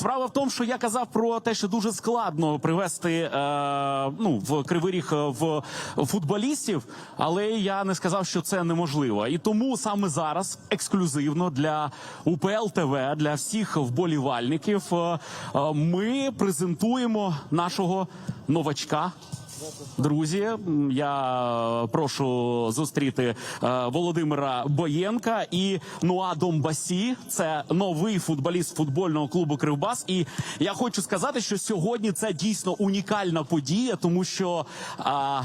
Справа в тому, що я казав про те, що дуже складно привести е, ну, в Кривий Ріг е, в футболістів, але я не сказав, що це неможливо. І тому саме зараз ексклюзивно для УПЛ ТВ, для всіх вболівальників, е, е, ми презентуємо нашого новачка. Друзі, я прошу зустріти е, Володимира Боєнка і Нуа Домбасі. Це новий футболіст футбольного клубу Кривбас. І я хочу сказати, що сьогодні це дійсно унікальна подія, тому що а,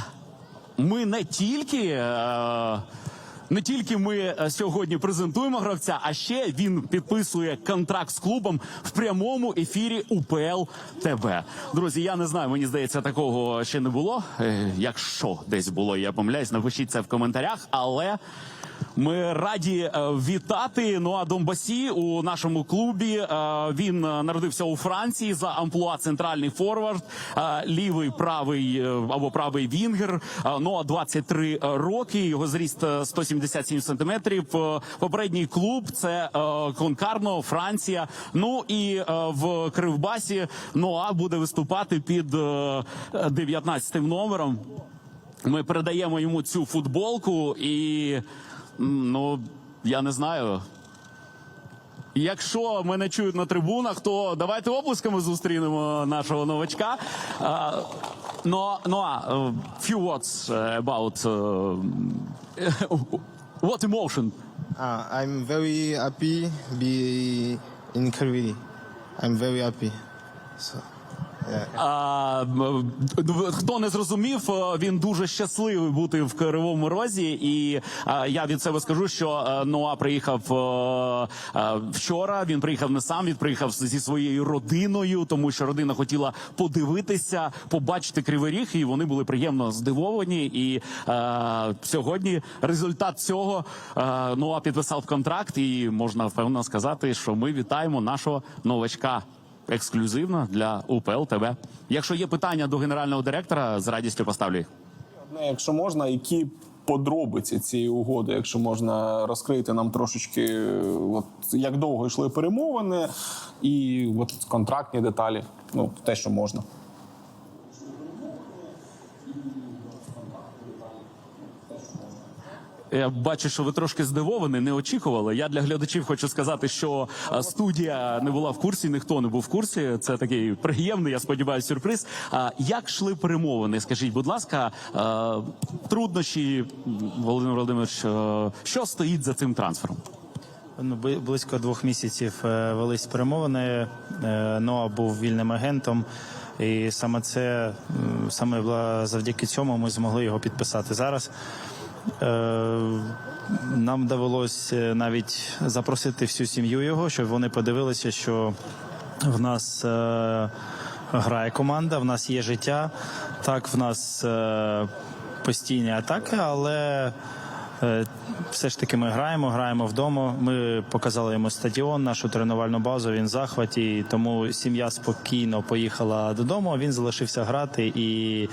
ми не тільки. Е, не тільки ми е, сьогодні презентуємо гравця, а ще він підписує контракт з клубом в прямому ефірі УПЛ ТВ. Друзі, я не знаю, мені здається, такого ще не було. Е, Якщо десь було, я помиляюсь, напишіть це в коментарях. Але ми раді е, вітати Ноа Донбасі у нашому клубі. Е, Він е, народився у Франції за амплуа центральний форвард, лівий правий або правий вінгер. Ноа 23 роки. Його зріст е, 177 сантиметрів. Попередній клуб це Конкарно, Франція. Ну і в Кривбасі Ноа буде виступати під е, 19 номером. Ми передаємо йому цю футболку, і ну я не знаю. Якщо мене чують на трибунах, то давайте оплесками зустрінемо нашого новачка. Ну, а, е, few words about е, what emotion? Uh, I'm very happy be in Kaviri. I'm very happy. So. А, хто не зрозумів, е, він дуже щасливий бути в Кривому Розі. І е, я від себе скажу, що е, Ноа приїхав е, вчора. Він приїхав не сам, він приїхав зі своєю родиною, тому що родина хотіла подивитися, побачити Кривий Ріг, і вони були приємно здивовані. І е, сьогодні результат цього е, Ноа підписав контракт, і можна впевнено сказати, що ми вітаємо нашого новачка ексклюзивно для УПЛ ТВ. Якщо є питання до генерального директора, з радістю поставлю їх. Одне, якщо можна, які подробиці цієї угоди, якщо можна розкрити нам трошечки, от як довго йшли перемовини, і от контрактні деталі, ну те, що можна. Я бачу, що ви трошки здивовані, не очікували. Я для глядачів хочу сказати, що е, студія не була в курсі, ніхто не був в курсі. Це такий приємний, я сподіваюся, сюрприз. А як йшли перемовини? Скажіть, будь ласка, е, труднощі, Володимир Володимирович, е, що стоїть за цим трансфером? Ну, близько двох місяців велись перемовини. Ноа був вільним агентом, і саме це саме завдяки цьому ми змогли його підписати зараз. Е, Нам довелось е, навіть запросити всю сім'ю його, щоб вони подивилися, що в нас е, грає команда, в нас є життя. Так, в нас е, постійні атаки, але Е, Все ж таки ми граємо, граємо вдома. Ми показали йому стадіон, нашу тренувальну базу. Він в захваті, тому сім'я спокійно поїхала додому. Він залишився грати, і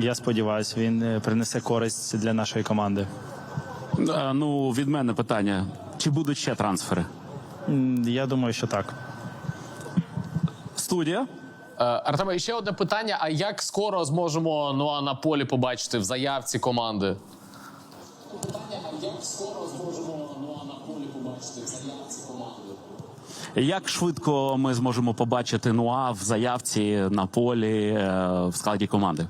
я сподіваюся, він е, принесе користь для нашої команди. Е, Ну, від мене питання: чи будуть ще трансфери? Я думаю, що так. Студія? Е, Артеме, і ще одне питання: а як скоро зможемо Ноа на полі побачити в заявці команди? А Як скоро зможемо Нуа на полі побачити в заявці команди? Як швидко ми зможемо побачити Нуа в заявці на полі в складі команди?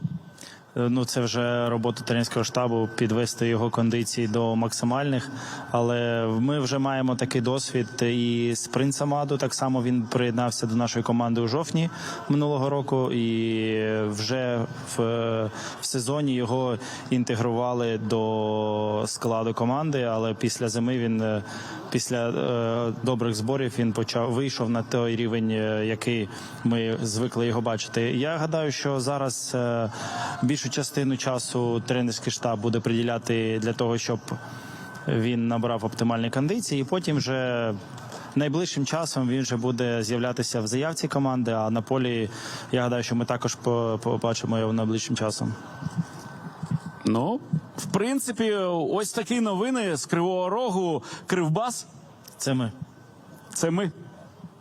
Ну, це вже робота тренерського штабу підвести його кондиції до максимальних. Але ми вже маємо такий досвід і з принцем Аду. Так само він приєднався до нашої команди у жовтні минулого року, і вже в, в сезоні його інтегрували до складу команди. Але після зими він е, після е, добрих зборів він почав вийшов на той рівень, е, який ми звикли його бачити. Я гадаю, що зараз е, більшу частину часу тренерський штаб буде приділяти для того, щоб він набрав оптимальні кондиції, і потім вже. Найближчим часом він вже буде з'являтися в заявці команди. А на полі я гадаю, що ми також побачимо його найближчим часом. Ну, в принципі, ось такі новини з Кривого Рогу. Кривбас. Це ми. Це ми.